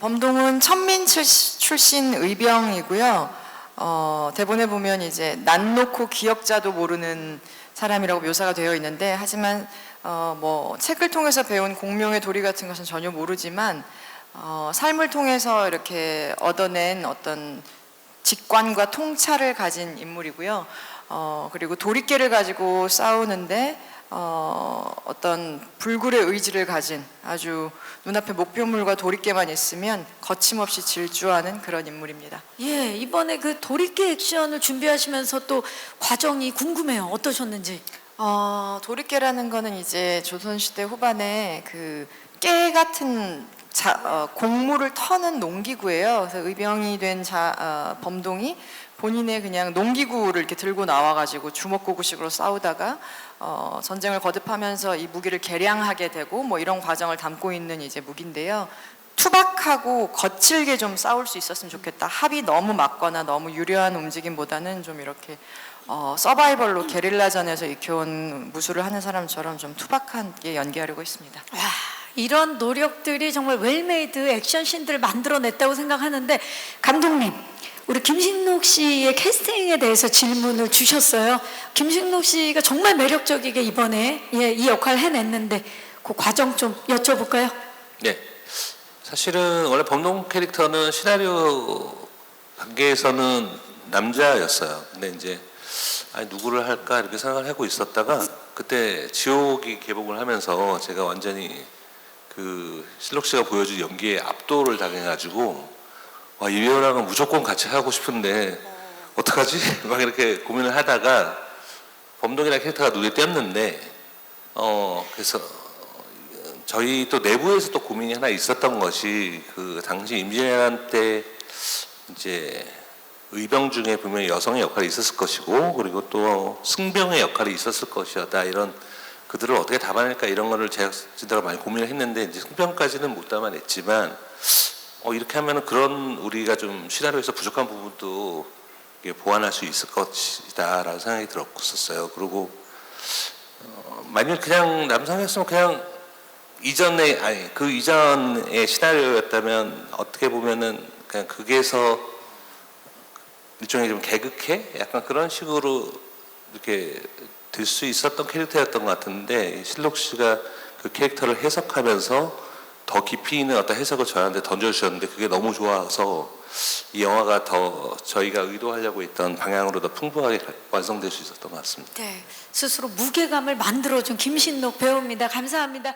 범동은 천민 출- 출신 의병이고요. 어, 대본에 보면 이제 난 놓고 기억자도 모르는 사람이라고 묘사가 되어 있는데 하지만 어, 뭐 책을 통해서 배운 공명의 도리 같은 것은 전혀 모르지만 어, 삶을 통해서 이렇게 얻어낸 어떤 직관과 통찰을 가진 인물이고요. 어, 그리고 도리깨를 가지고 싸우는데 어, 어떤 불굴의 의지를 가진 아주 눈앞에 목표물과 도리깨만 있으면 거침없이 질주하는 그런 인물입니다. 예, 이번에 그 도리깨 액션을 준비하시면서 또 과정이 궁금해요. 어떠셨는지. 어, 도리깨라는 거는 이제 조선시대 후반에 그 깨 같은 자, 어, 곡물을 터는 농기구예요. 그래서 의병이 된 자, 어, 범동이 본인의 그냥 농기구를 이렇게 들고 나와가지고 주먹구구식으로 싸우다가 어, 전쟁을 거듭하면서 이 무기를 개량하게 되고 뭐 이런 과정을 담고 있는 이제 무기인데요. 투박하고 거칠게 좀 싸울 수 있었으면 좋겠다. 합이 너무 맞거나 너무 유려한 움직임보다는 좀 이렇게 어, 서바이벌로 게릴라전에서 익혀온 무술을 하는 사람처럼 좀 투박하게 연기하려고 했습니다. 와, 이런 노력들이 정말 웰메이드 액션씬들을 만들어냈다고 생각하는데 감독님, 우리 김신록 씨의 캐스팅에 대해서 질문을 주셨어요. 김신록 씨가 정말 매력적이게 이번에 예, 이 역할을 해냈는데 그 과정 좀 여쭤볼까요? 네. 사실은 원래 범동 캐릭터는 시나리오 단계에서는 남자였어요. 근데 이제 아니 누구를 할까 이렇게 생각을 하고 있었다가 그때 지옥이 개봉을 하면서 제가 완전히 그 실록 씨가 보여준 연기에 압도를 당해가지고 와 이배우랑은 무조건 같이 하고 싶은데 어떡하지? 막 이렇게 고민을 하다가 범동이라는 캐릭터가 눈에 띄었는데 어 그래서 저희 또 내부에서 또 고민이 하나 있었던 것이 그 당시 임진왜란 때 이제 의병 중에 분명히 여성의 역할이 있었을 것이고 그리고 또 승병의 역할이 있었을 것이었다 이런 그들을 어떻게 담아낼까 이런 거를 제작진들과 많이 고민을 했는데 이제 승병까지는 못 담아냈지만 어 이렇게 하면은 그런 우리가 좀 시나리오에서 부족한 부분도 보완할 수 있을 것이다라는 생각이 들었었어요. 그리고 어, 만약 그냥 남성이었으면 그냥 이전에 아니 그 이전의 시나리오였다면 어떻게 보면은 그냥 극에서 일종의 좀 개극해 약간 그런 식으로 이렇게 될수 있었던 캐릭터였던 것 같은데 실록 씨가 그 캐릭터를 해석하면서 더 깊이 있는 어떤 해석을 저한테 던져주셨는데 그게 너무 좋아서 이 영화가 더 저희가 의도하려고 했던 방향으로 더 풍부하게 완성될 수 있었던 것 같습니다. 네, 스스로 무게감을 만들어준 김신록 배우입니다. 감사합니다.